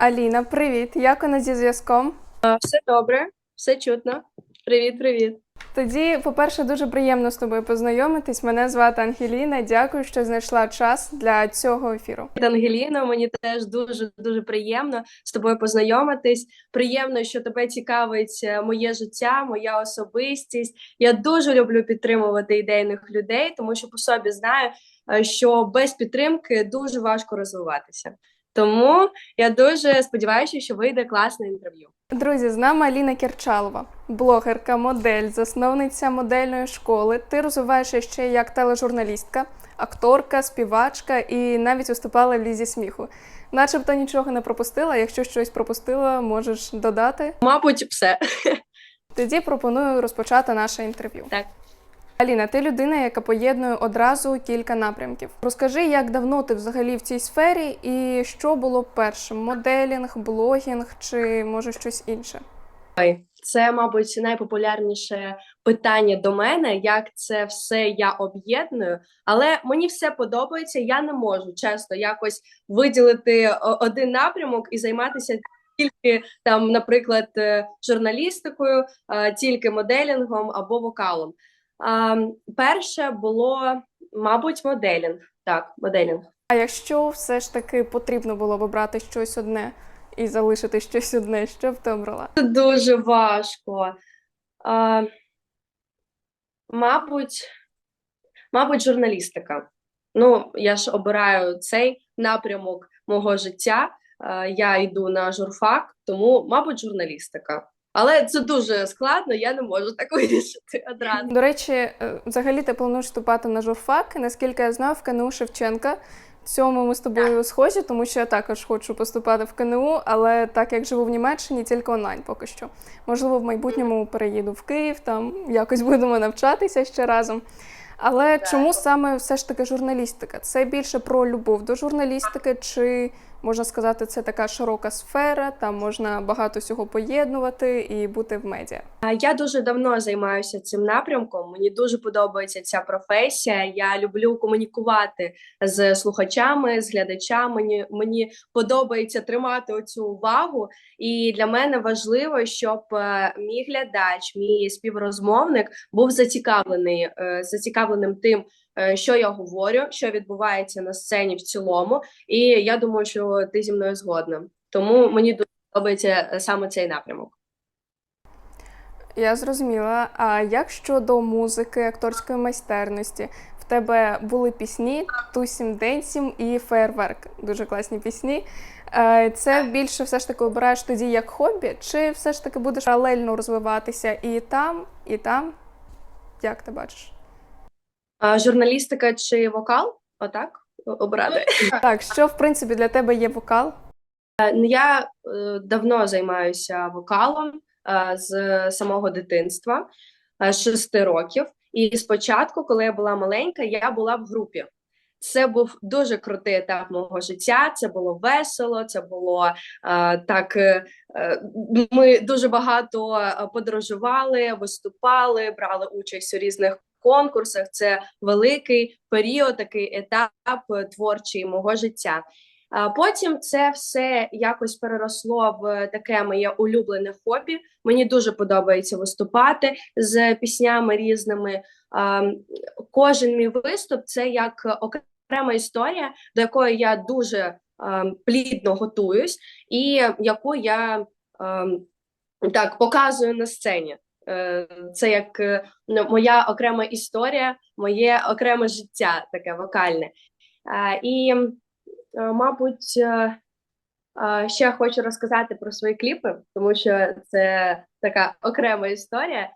Аліна, привіт! Як вона зі зв'язком? Все добре, все чутно. Привіт, привіт. Тоді, по-перше, дуже приємно з тобою познайомитись. Мене звати Ангеліна. Дякую, що знайшла час для цього ефіру. Ангеліно, мені теж дуже дуже приємно з тобою познайомитись. Приємно, що тебе цікавить е, моє життя, моя особистість. Я дуже люблю підтримувати ідейних людей, тому що по собі знаю, е, що без підтримки дуже важко розвиватися. Тому я дуже сподіваюся, що вийде класне інтерв'ю. Друзі, з нами Аліна Кірчалова, блогерка, модель, засновниця модельної школи. Ти розвиваєшся ще як тележурналістка, акторка, співачка і навіть виступала в лізі сміху. Начебто нічого не пропустила. Якщо щось пропустила, можеш додати. Мабуть, все. Тоді пропоную розпочати наше інтерв'ю. Так. Аліна, ти людина, яка поєднує одразу кілька напрямків. Розкажи, як давно ти взагалі в цій сфері, і що було першим: моделінг, блогінг чи може щось інше? Ой, Це, мабуть, найпопулярніше питання до мене, як це все я об'єдную. Але мені все подобається. Я не можу часто якось виділити один напрямок і займатися тільки там, наприклад, е, журналістикою, е, тільки моделінгом або вокалом. А, Перше було, мабуть, моделінг. Так, моделінг. А якщо все ж таки потрібно було б обрати щось одне і залишити щось одне, що б ти обрала? Це дуже важко. А, мабуть, мабуть, журналістика. Ну, я ж обираю цей напрямок мого життя. А, я йду на журфак, тому, мабуть, журналістика. Але це дуже складно, я не можу так вирішити одразу. До речі, е, взагалі ти плануєш вступати на журфак. Наскільки я знаю, в КНУ Шевченка. В цьому ми з тобою схожі, тому що я також хочу поступати в КНУ, але так як живу в Німеччині, тільки онлайн поки що. Можливо, в майбутньому переїду в Київ, там якось будемо навчатися ще разом. Але чому саме все ж таки журналістика? Це більше про любов до журналістики, чи можна сказати, це така широка сфера, там можна багато всього поєднувати і бути в медіа. Я дуже давно займаюся цим напрямком. Мені дуже подобається ця професія. Я люблю комунікувати з слухачами, з глядачами. Мені, мені подобається тримати оцю увагу. І для мене важливо, щоб е, мій глядач, мій співрозмовник був зацікавлений, е, зацікавленим тим, що я говорю, що відбувається на сцені в цілому. І я думаю, що ти зі мною згодна. Тому мені дуже подобається е, саме цей напрямок. Я зрозуміла. А як щодо музики, акторської майстерності? В тебе були пісні Тусім Денсім і Фейерверк. Дуже класні пісні. Е, Це більше все ж таки обираєш тоді як хобі, чи все ж таки будеш паралельно розвиватися і там, і там? Як ти бачиш? А, журналістика чи вокал? Отак обрати. Так, що в принципі для тебе є вокал? Е, ну, Я е, давно займаюся вокалом е, з самого дитинства, шести років. І спочатку, коли я була маленька, я була в групі. Це був дуже крутий етап мого життя. Це було весело. Це було е, так. Ми дуже багато подорожували, виступали, брали участь у різних конкурсах. Це великий період, такий етап е, творчий мого життя. Потім це все якось переросло в таке моє улюблене хобі. Мені дуже подобається виступати з піснями різними. Кожен мій виступ це як окрема історія, до якої я дуже плідно готуюсь, і яку я так показую на сцені. Е, Це як е, ну, моя окрема історія, моє окреме життя, таке вокальне. І Е, Мабуть, е, е, ще хочу розказати про свої кліпи, тому що це така окрема історія,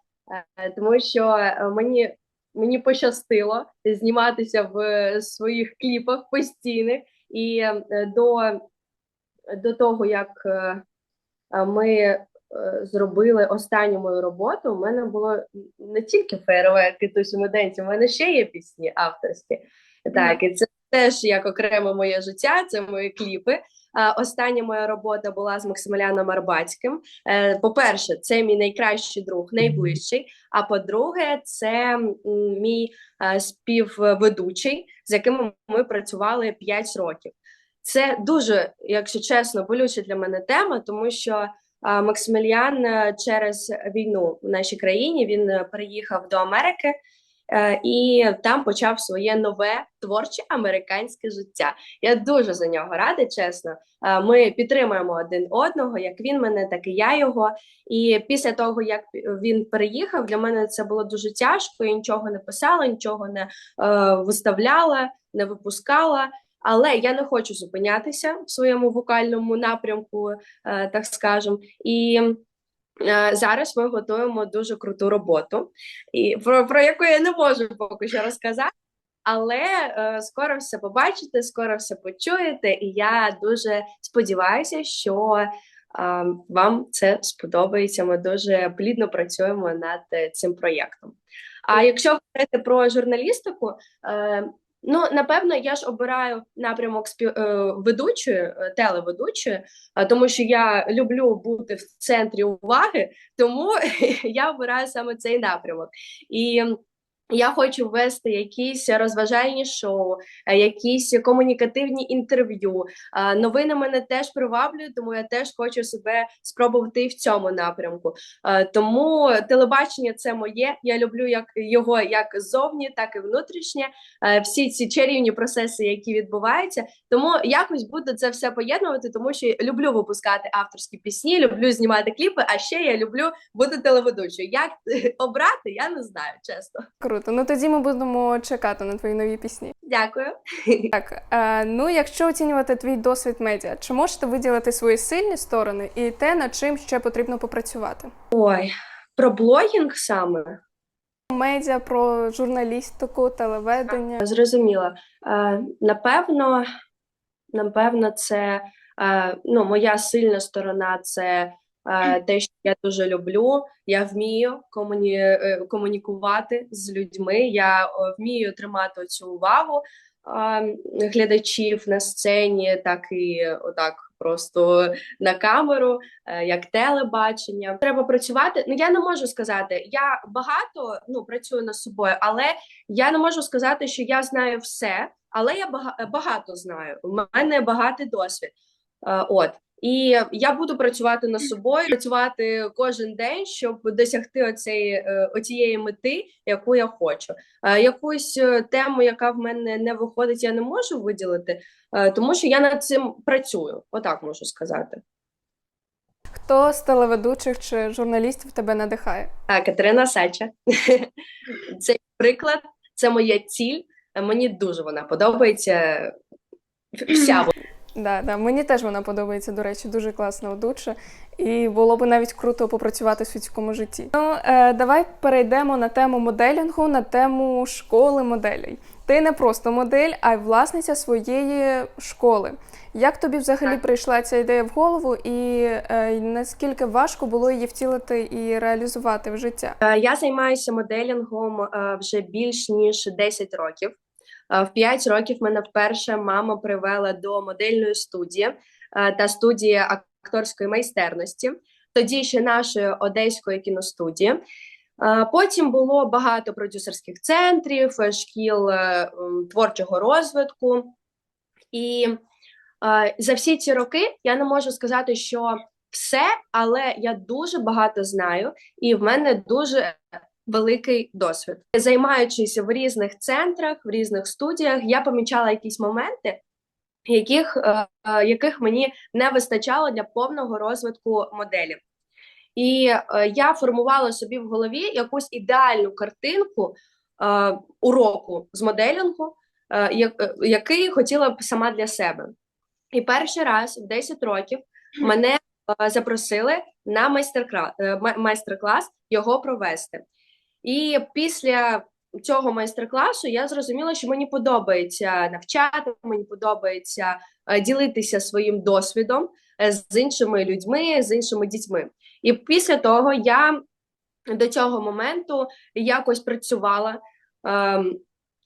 тому що мені, мені пощастило зніматися в своїх кліпах постійних, і до, до того, як ми зробили останню мою роботу, у мене було не тільки фейерверки, тусі денці, у мене ще є пісні авторські. Так, і це теж як окреме моє життя, це мої кліпи. Остання моя робота була з Максиміляном Арбатським. Е, По-перше, це мій найкращий друг, найближчий. А по-друге, це мій е, співведучий, з яким ми працювали 5 років. це дуже, якщо чесно, болюча для мене тема, тому що Максиміліан е, через війну в нашій країні він е, переїхав до Америки. е, І там почав своє нове творче американське життя. Я дуже за нього рада, чесно. Ми підтримуємо один одного, як він мене, так і я його. І після того, як він переїхав, для мене це було дуже тяжко. Я нічого не писала, нічого не виставляла, не випускала. Але я не хочу зупинятися в своєму вокальному напрямку, е, так скажем. І е, зараз ми готуємо дуже круту роботу, про, про яку я не можу поки що розказати. Але е, скоро все побачите, скоро все почуєте, і я дуже сподіваюся, що е, вам це сподобається. Ми дуже плідно працюємо над е, цим проєктом. А якщо говорити про журналістику, е, ну напевно, я ж обираю напрямок спів... е, ведучої, е, телеведучої, е, тому що я люблю бути в центрі уваги, тому я обираю саме цей напрямок. І я хочу ввести якісь розважальні шоу, е, якісь комунікативні інтерв'ю. Е, Новини мене теж приваблюють, тому я теж хочу себе спробувати в цьому напрямку. Е, Тому телебачення це моє. Я люблю як його як ззовні, так і внутрішнє. Всі ці чарівні процеси, які відбуваються. Тому якось буду це все поєднувати, тому що люблю випускати авторські пісні, люблю знімати кліпи. А ще я люблю бути телеведучою. Як обрати, я не знаю, чесно. Круто. Ну тоді ми будемо чекати на твої нові пісні. Дякую. Так, е, ну якщо оцінювати твій досвід медіа, чи можете виділити свої сильні сторони і те, над чим ще потрібно попрацювати? Ой, про блогінг саме. Медіа про журналістику, телеведення. Зрозуміла. Е, напевно, напевно, це е, ну, моя сильна сторона це те, що я дуже люблю. Я вмію комуні, е, комунікувати з людьми. Я е, вмію тримати цю увагу е, глядачів на сцені, так і отак. Просто на камеру, е, як телебачення. Треба працювати. Ну я не можу сказати. Я багато ну працюю над собою, але я не можу сказати, що я знаю все, але я багато знаю. У мене багатий досвід. Е, От і я буду працювати над собою, працювати кожен день, щоб досягти оцеї, е, оцієї мети, яку я хочу. Е, Якусь е, тему, яка в мене не виходить, я не можу виділити, тому що я над цим працюю. Отак можу сказати. Хто з телеведучих чи журналістів тебе надихає? А, Катерина Сеча. Цей приклад, це моя ціль. Мені дуже вона подобається. Вся вона. Да, да. Мені теж вона подобається, до речі, дуже класна ведуча. І було б навіть круто попрацювати в світському житті. Ну, е, давай перейдемо на тему моделінгу, на тему школи моделей. Ти не просто модель, а й власниця своєї школи. Як тобі взагалі прийшла ця ідея в голову, і е, наскільки важко було її втілити і реалізувати в життя? Е, Я займаюся моделінгом е, вже більш ніж 10 років. Е, В 5 років мене вперше мама привела до модельної студії е, та студії акторської майстерності, тоді ще нашої одеської кіностудії. Е, Потім було багато продюсерських центрів, шкіл творчого розвитку. І за всі ці роки я не можу сказати, що все, але я дуже багато знаю, і в мене дуже великий досвід. Займаючись в різних центрах, в різних студіях, я помічала якісь моменти, яких, е, е, яких мені не вистачало для повного розвитку моделі. І е, я формувала собі в голові якусь ідеальну картинку уроку з моделінгу, який хотіла б сама для себе. І перший раз в 10 років мене запросили на майстер-клас його провести. І після цього майстер-класу я зрозуміла, що мені подобається навчати, мені подобається е, ділитися своїм досвідом е, з іншими людьми, з іншими дітьми. І після того я до цього моменту якось працювала, ем,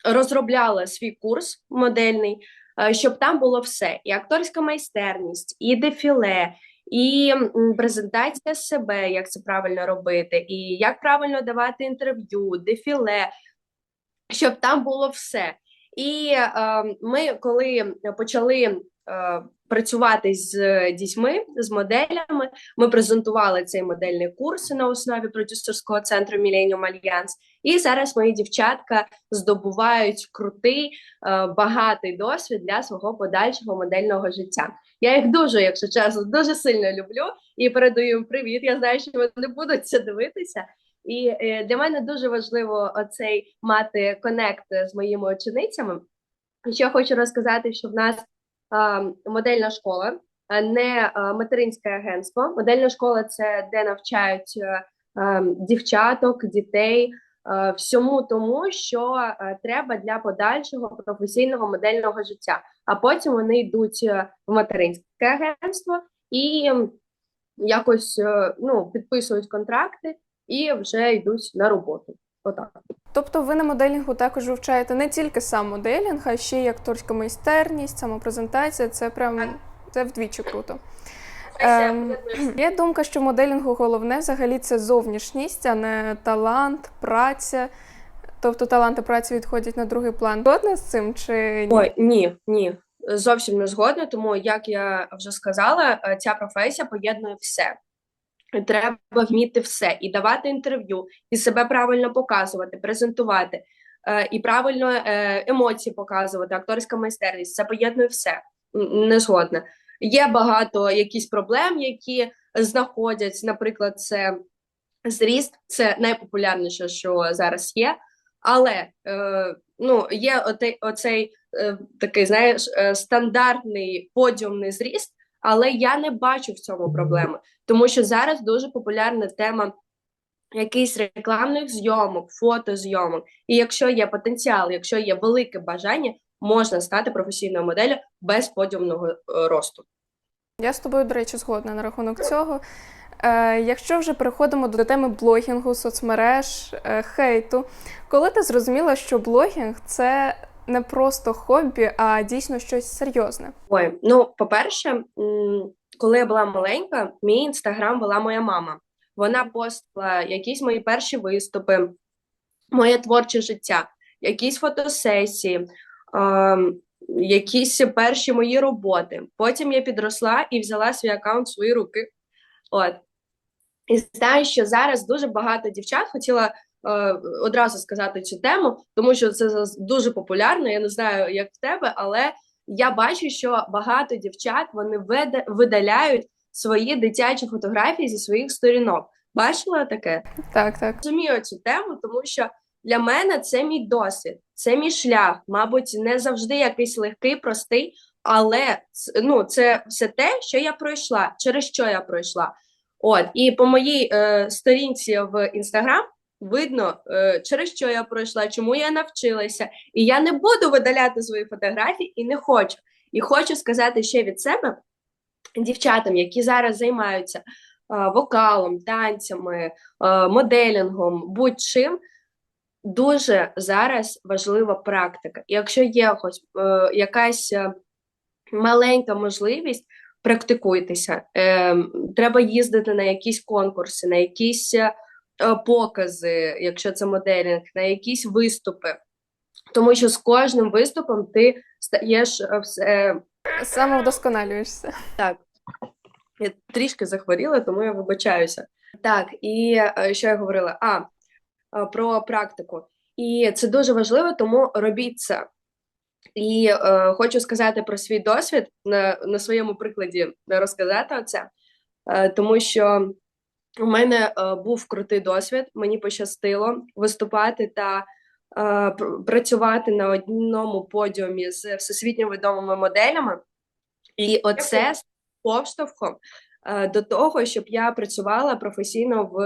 розробляла свій курс модельний, е, щоб там було все: і акторська майстерність, і дефіле, і презентація себе, як це правильно робити, і як правильно давати інтерв'ю, дефіле, щоб там було все. І е, ми, коли почали е, працювати з дітьми, з моделями. Ми презентували цей модельний курс на основі продюсерського центру Millennium Alliance. І зараз мої дівчатка здобувають крутий, е, багатий досвід для свого подальшого модельного життя. Я їх дуже, якщо чесно, дуже сильно люблю і передаю їм привіт. Я знаю, що вони будуть це дивитися. І е, для мене дуже важливо оцей мати конект з моїми ученицями. Ще хочу розказати, що в нас модельна школа, не материнське агентство. Модельна школа це де навчають е, е, дівчаток, дітей всьому тому, що е, треба для подальшого професійного модельного життя. А потім вони йдуть е, в материнське агентство і якось е, ну, підписують контракти і вже йдуть на роботу. Отак. Тобто ви на моделінгу також вивчаєте не тільки сам моделінг, а ще й акторська майстерність, самопрезентація. Це прям це вдвічі круто. Ем, є думка, що моделінгу головне взагалі це зовнішність, а не талант, праця. Тобто талант і праця відходять на другий план. Згодна з цим чи ні? Ой, ні, ні, зовсім не згодна. Тому, як я вже сказала, е, ця професія поєднує все. Треба вміти все і давати інтерв'ю, і себе правильно показувати, презентувати, е, і правильно е, емоції показувати, акторська майстерність. Це поєднує все. Не згодна. Є багато якісь проблем, які знаходять, наприклад, це зріст, це найпопулярніше, що зараз є. Але е, ну, є отей, оцей е, такий, знаєш, е, стандартний подіумний зріст, але я не бачу в цьому проблеми, тому що зараз дуже популярна тема якихось рекламних зйомок, фотозйомок. І якщо є потенціал, якщо є велике бажання, можна стати професійною моделлю без подіумного е, росту. Я з тобою, до речі, згодна на рахунок цього. Е, якщо вже переходимо до теми блогінгу, соцмереж, е, хейту, коли ти зрозуміла, що блогінг це не просто хобі, а дійсно щось серйозне? Ой, ну по-перше, коли я була маленька, мій інстаграм вела моя мама. Вона постила якісь мої перші виступи, моє творче життя, якісь фотосесії, якісь перші мої роботи. Потім я підросла і взяла свій аккаунт в свої руки. От. І знаю, що зараз дуже багато дівчат хотіла е, одразу сказати цю тему, тому що це дуже популярно. Я не знаю, як в тебе, але я бачу, що багато дівчат вони видаляють свої дитячі фотографії зі своїх сторінок. Бачила таке? Так, так. розумію цю тему, тому що для мене це мій досвід, це мій шлях. Мабуть, не завжди якийсь легкий, простий, але ну, це все те, що я пройшла, через що я пройшла. От, і по моїй е, сторінці в інстаграм видно, е, через що я пройшла, чому я навчилася. І я не буду видаляти свої фотографії і не хочу. І хочу сказати ще від себе дівчатам, які зараз займаються е, вокалом, танцями, е, моделінгом, будь-чим. Дуже зараз важлива практика. І Якщо є хоч е, якась е, маленька можливість, практикуйтеся. Е, треба їздити на якісь конкурси, на якісь е, покази, якщо це моделінг, на якісь виступи. Тому що з кожним виступом ти стаєш е, все Самовдосконалюєшся. так. Я трішки захворіла, тому я вибачаюся. Так, і е, що я говорила? А, е, про практику. І це дуже важливо, тому робіть це. І е, хочу сказати про свій досвід на, на своєму прикладі розказати оце, е, тому що у мене е, був крутий досвід, мені пощастило виступати та е, працювати на одному подіумі з всесвітньо відомими моделями. І оце поштовхом е, до того, щоб я працювала професійно в,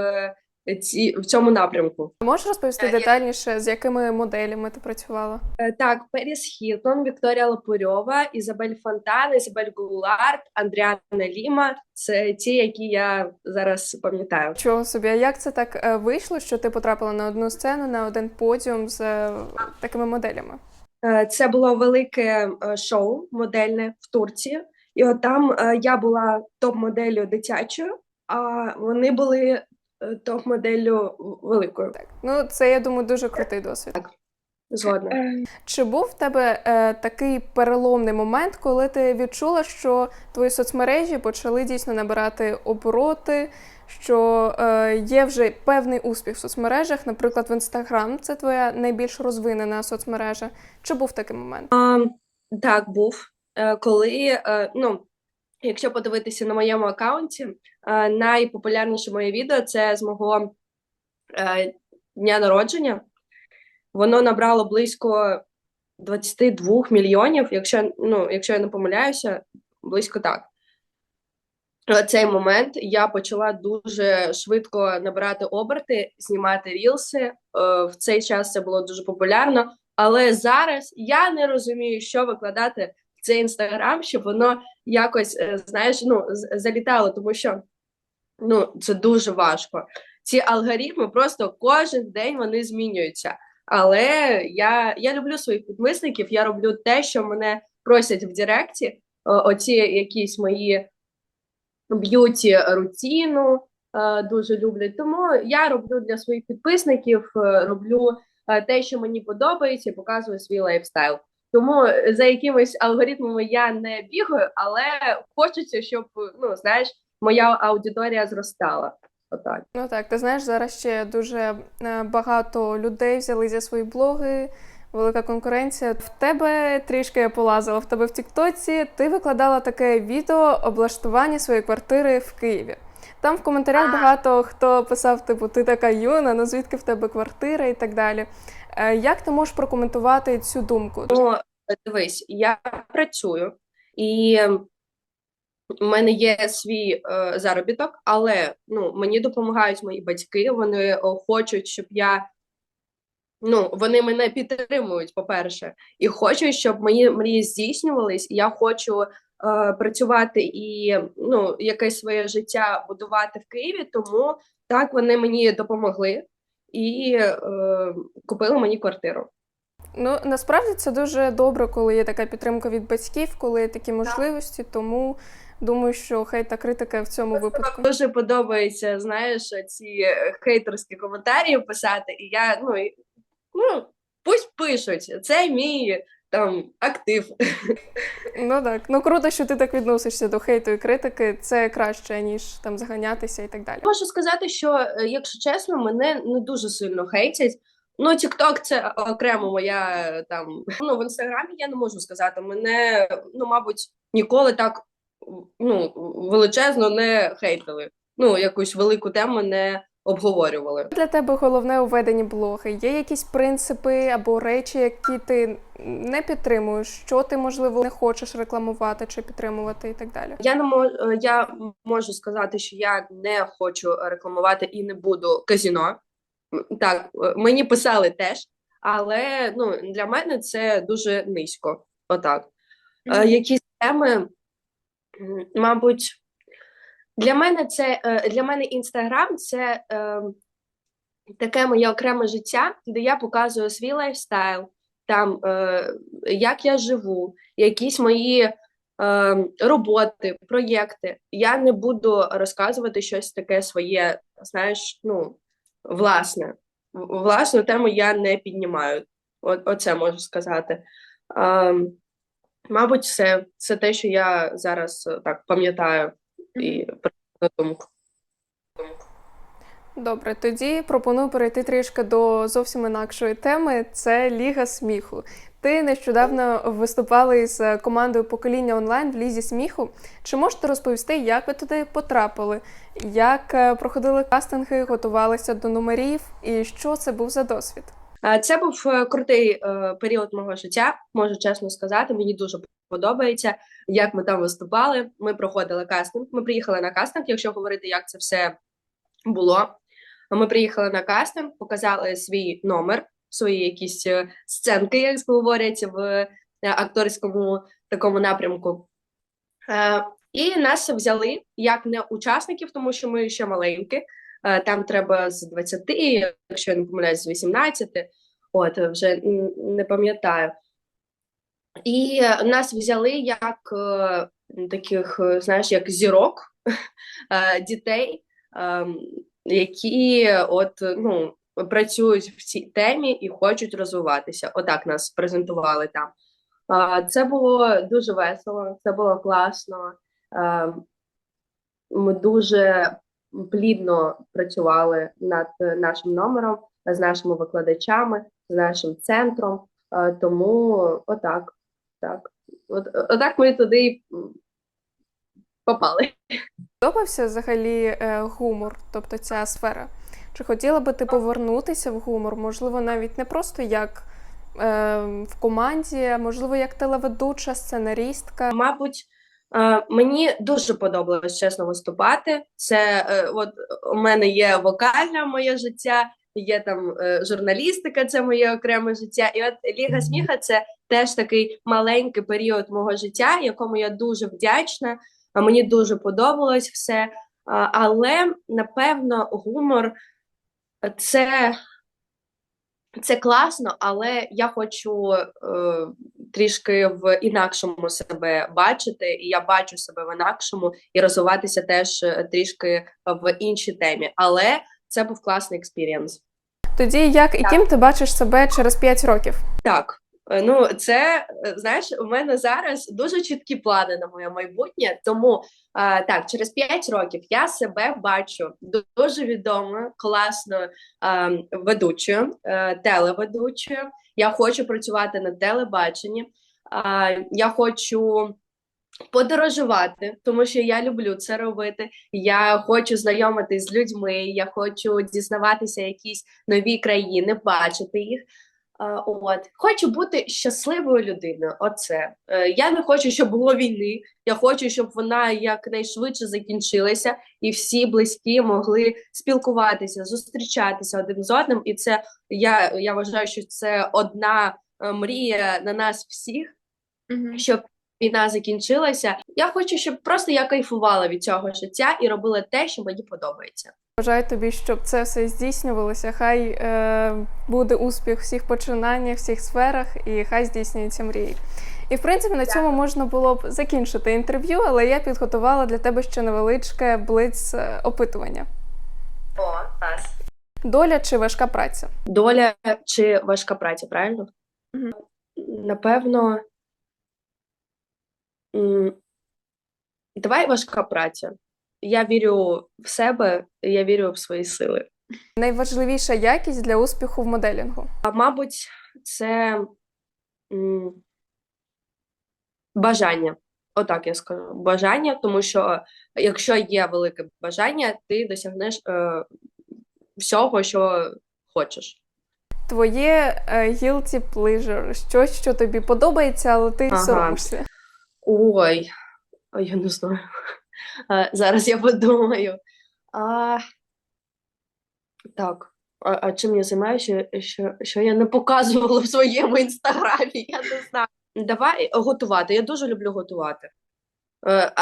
ці, в цьому напрямку. Можеш розповісти Е, я- детальніше, з якими моделями ти працювала? Е, Так, Періс Хілтон, Вікторія Лопурьова, Ізабель Фонтан, Ізабель Гулард, Андріана Ліма це ті, які я зараз пам'ятаю. Чого собі? А як це так е, вийшло, що ти потрапила на одну сцену, на один подіум з такими моделями? Це було велике шоу модельне в Турції, і от там я була топ-моделлю дитячою, а вони були топ-моделлю великою. Так, ну це я думаю дуже крутий досвід. Так. Згодна. Чи був в тебе е, такий переломний момент, коли ти відчула, що твої соцмережі почали дійсно набирати обороти, що е, є вже певний успіх в соцмережах, наприклад, в Інстаграм, це твоя найбільш розвинена соцмережа. Чи був такий момент? Так, був. Е, Коли, е, ну, якщо подивитися на моєму аккаунті, е, найпопулярніше моє відео це з мого е, дня народження. Воно набрало близько 22 мільйонів, якщо, ну, якщо я не помиляюся, близько так. Цей момент я почала дуже швидко набирати оберти, знімати рілси. Е, В цей час це було дуже популярно. Але зараз я не розумію, що викладати цей інстаграм, щоб воно якось, е, знаєш, ну, залітало, тому що ну, це дуже важко. Ці алгоритми просто кожен день вони змінюються. Але я, я люблю своїх підписників, я роблю те, що мене просять в Директі, оці якісь мої б'юті рутину е, дуже люблять. Тому я роблю для своїх підписників, е, роблю те, що мені подобається, і показую свій лайфстайл. Тому за якимись алгоритмами я не бігаю, але хочеться, щоб ну знаєш, моя аудиторія зростала. Отак. Ну так, ти знаєш, зараз ще дуже е, багато людей взяли за свої блоги. Велика конкуренція. В тебе трішки я полазила. В тебе в Тіктоці ти викладала таке відео облаштування своєї квартири в Києві. Там в коментарях багато хто писав, типу, ти така юна, ну звідки в тебе квартира і так далі. Е, Як ти можеш прокоментувати цю думку? Ну, дивись, я працюю і в мене є свій е, заробіток, але ну, мені допомагають мої батьки. Вони е, хочуть, щоб я. Ну, вони мене підтримують, по-перше, і хочуть, щоб мої мрії здійснювались. Я хочу е, працювати і ну, якесь своє життя будувати в Києві. Тому так вони мені допомогли і е, купили мені квартиру. Ну насправді це дуже добре, коли є така підтримка від батьків, коли є такі можливості. Тому думаю, що хейта критика в цьому випадку. Дуже подобається, знаєш, ці хейтерські коментарі писати, і я ну, і- ну пусть пишуть. Це мій там актив. Ну так, ну круто, що ти так відносишся до хейту і критики. Це краще ніж там заганятися і так далі. Можу сказати, що, е, якщо чесно, мене не дуже сильно хейтять. Ну, TikTok – це окремо моя там. Ну, в інстаграмі я не можу сказати. Мене, ну, мабуть, ніколи так ну, величезно не хейтили. Ну, якусь велику тему не обговорювали. Для тебе головне у веденні блоги. Є якісь принципи або речі, які ти не підтримуєш, що ти можливо не хочеш рекламувати чи підтримувати, і так далі. Я не можу, я можу сказати, що я не хочу рекламувати і не буду казіно. Так, е, мені писали теж, але ну, для мене це дуже низько. Отак. Е, Якісь теми, мабуть, для мене це е, для мене інстаграм це е, таке моє окреме життя, де я показую свій лайфстайл, там е, як я живу, якісь мої роботи, проєкти. Я не буду розказувати щось таке своє, знаєш, ну, власне. Власну тему я не піднімаю. От, оце можу сказати. Е, мабуть, це, це те, що я зараз так пам'ятаю і на думку. Добре, тоді пропоную перейти трішки до зовсім інакшої теми. Це Ліга сміху. Ти нещодавно виступала із командою покоління онлайн в лізі сміху. Чи можете розповісти, як ви туди потрапили? Як е, проходили кастинги, готувалися до номерів, і що це був за досвід? Е, Це був е, крутий е, період мого життя, можу чесно сказати. Мені дуже подобається, як ми там виступали. Ми проходили кастинг. Ми приїхали на кастинг, якщо говорити, як це все було. Ми приїхали на кастинг, показали свій номер, свої якісь сценки, як говорять в акторському такому напрямку. І нас взяли як не учасників, тому що ми ще маленькі. Е, Там треба з 20, якщо я не помиляюсь, з 18, от вже не пам'ятаю. І е, нас взяли як е, таких, е, знаєш, як зірок е, дітей, ем, які от ну працюють в цій темі і хочуть розвиватися. Отак нас презентували там. Це було дуже весело, це було класно. Е, Ми дуже плідно працювали над нашим номером, з нашими викладачами, з нашим центром. Е, Тому отак. Так. От, отак ми туди м, попали. Подобався взагалі е, гумор, тобто ця сфера? Чи хотіла би ти повернутися в гумор? Можливо, навіть не просто як е, в команді, а можливо, як телеведуча, сценарістка. Мабуть, е, мені дуже подобалось чесно виступати. Це е, от у мене є вокальне моє життя, є там е, журналістика, це моє окреме життя. І от Ліга сміха це теж такий маленький період мого життя, якому я дуже вдячна. А Мені дуже подобалось все. Але напевно, гумор це. Це класно, але я хочу е, трішки в інакшому себе бачити, і я бачу себе в інакшому і розвиватися теж е, трішки в іншій темі. Але це був класний експірієнс. Тоді як і ким ти бачиш себе через 5 років? Так, ну це е, знаєш, у мене зараз дуже чіткі плани на моє майбутнє. Тому е, так, через 5 років я себе бачу дуже відомою, класною е, ведучою, е, телеведучою. Я хочу працювати на телебаченні. Е, я хочу подорожувати, тому що я люблю це робити. Я хочу знайомитись з людьми, я хочу дізнаватися якісь нові країни, бачити їх. А, От хочу бути щасливою людиною. Оце Е, я не хочу, щоб було війни. Я хочу, щоб вона якнайшвидше закінчилася, і всі близькі могли спілкуватися, зустрічатися один з одним. І це я, я вважаю, що це одна е, мрія на нас всіх, щоб війна закінчилася. Я хочу, щоб просто я кайфувала від цього життя і робила те, що мені подобається. Бажаю тобі, щоб це все здійснювалося. Хай е, буде успіх в всіх починаннях, всіх сферах, і хай здійснюються мрії. І в принципі на цьому можна було б закінчити інтерв'ю, але я підготувала для тебе ще невеличке блиц е, опитування. О, клас. Доля чи важка праця? Доля чи важка праця, правильно? Мгм. Напевно. Давай важка праця. Я вірю в себе, я вірю в свої сили. Найважливіша якість для успіху в моделінгу. А мабуть, це м, бажання. Отак я скажу. Бажання, тому що якщо є велике бажання, ти досягнеш е, всього, що хочеш. Твоє е, guilty pleasure, щось, що тобі подобається, але ти Ага. соромишся. Ой, а я не знаю. А, зараз я подумаю. А, так, а, а чим я займаюся, що, що, що я не показувала в своєму інстаграмі? Я не знаю. Давай готувати. Я дуже люблю готувати. Е,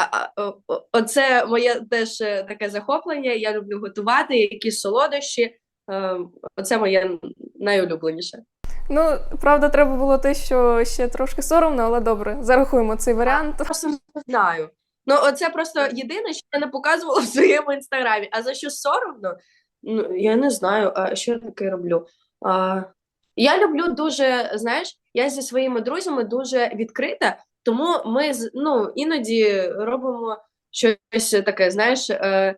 Оце моє теж е, таке захоплення. Я люблю готувати, якісь солодощі. Е, Оце моє найулюбленіше. Ну, правда, треба було те, що ще трошки соромно, але добре, зарахуємо цей варіант. просто не знаю. Ну, оце просто єдине, що я не показувала в своєму інстаграмі. А за що соромно? Ну, я не знаю, а що я таке роблю. А, я люблю дуже, знаєш, я зі своїми друзями дуже відкрита, тому ми ну, іноді робимо щось таке, знаєш, е,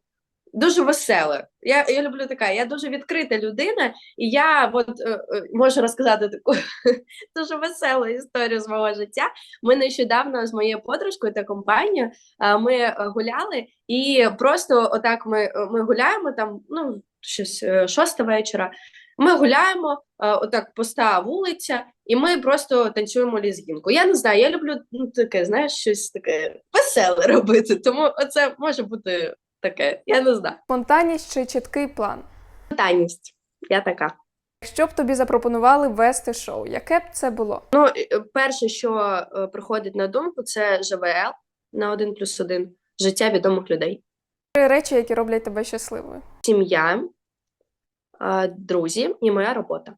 дуже веселе. Я, я люблю така, я дуже відкрита людина, і я от, е, е, можу розказати таку дуже веселу історію з мого життя. Ми нещодавно з моєю подружкою та компанією а, ми е, гуляли, і просто отак ми, е, ми гуляємо там, ну, щось е, шоста вечора. Ми гуляємо, е, отак пуста вулиця, і ми просто танцюємо лізгінку. Я не знаю, я люблю ну, таке, знаєш, щось таке веселе робити. Тому це може бути таке. Я не знаю. Спонтанність чи чіткий план? Питанність. Я така. Якщо б тобі запропонували вести шоу, яке б це було? Ну, е, перше, що е, приходить на думку, це ЖВЛ на 1 плюс 1. Життя відомих людей. Три речі, які роблять тебе щасливою. Сім'я, е, друзі і моя робота.